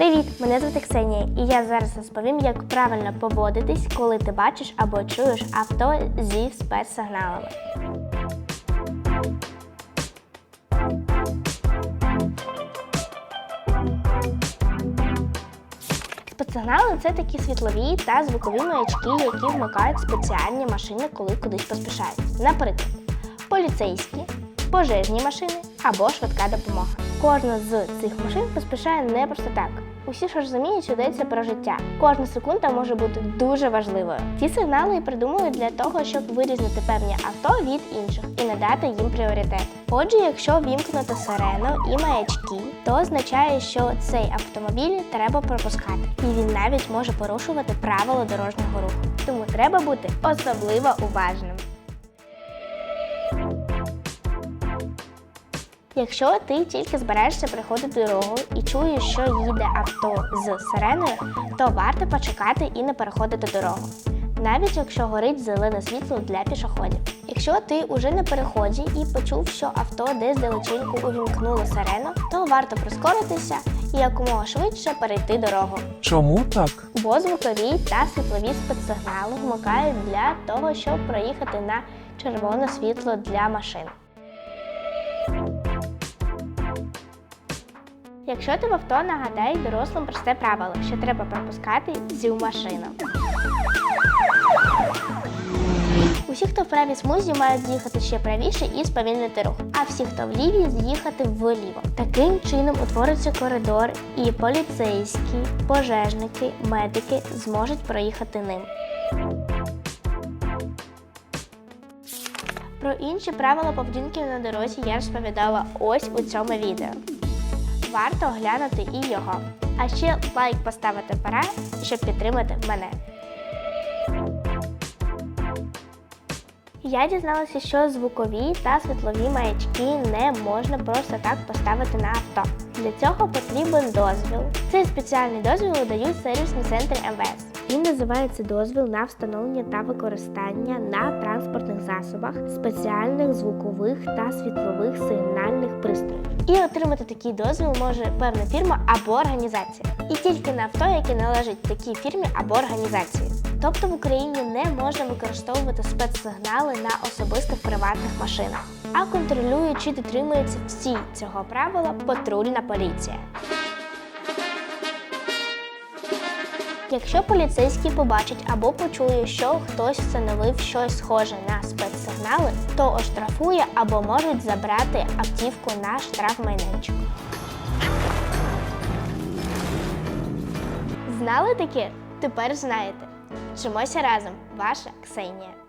Привіт! Мене звати Ксенія, і я зараз розповім, як правильно поводитись, коли ти бачиш або чуєш авто зі спецсигналами. Спецсигнали це такі світлові та звукові маячки, які вмикають спеціальні машини, коли кудись поспішають. Наприклад, поліцейські, пожежні машини або швидка допомога. Кожна з цих машин поспішає не просто так. Усі ж розуміють, що йдеться про життя. Кожна секунда може бути дуже важливою. Ці сигнали і придумують для того, щоб вирізнити певні авто від інших і надати їм пріоритет. Отже, якщо вімкнути сирену і маячки, то означає, що цей автомобіль треба пропускати, і він навіть може порушувати правила дорожнього руху. Тому треба бути особливо уважним. Якщо ти тільки збираєшся приходити дорогу і чуєш, що їде авто з сиреною, то варто почекати і не переходити дорогу. Навіть якщо горить зелене світло для пішоходів. Якщо ти уже на переході і почув, що авто десь далеченько увімкнуло сирену, то варто прискоритися і якомога швидше перейти дорогу. Чому так? Бо звукові та світлові спецсигнали вмикають для того, щоб проїхати на червоне світло для машин. Якщо ти в авто нагадай дорослим просте правило, що треба пропускати цю машину. Усі, хто в правій смузі, мають з'їхати ще правіше і сповільнити рух, а всі, хто в лівій, з'їхати вліво. Таким чином утвориться коридор, і поліцейські, пожежники, медики зможуть проїхати ним. Про інші правила поведінки на дорозі я розповідала ось у цьому відео. Варто оглянути і його. А ще лайк поставити пора, щоб підтримати мене. Я дізналася, що звукові та світлові маячки не можна просто так поставити на авто. Для цього потрібен дозвіл. Цей спеціальний дозвіл видають сервісні центри МВС. Він називається дозвіл на встановлення та використання на транспортних засобах спеціальних звукових та світлових сигнальних пристроїв. І отримати такий дозвіл може певна фірма або організація. І тільки на авто, яке належить такій фірмі або організації. Тобто в Україні не можна використовувати спецсигнали на особистих приватних машинах, а контролює, чи дотримуються всі цього правила патрульна поліція. Якщо поліцейські побачить або почує, що хтось встановив щось схоже на спецсигнали, то оштрафує або можуть забрати автівку на штрафмайданчик. Знали таке? Тепер знаєте. Вчимося разом. Ваша Ксенія.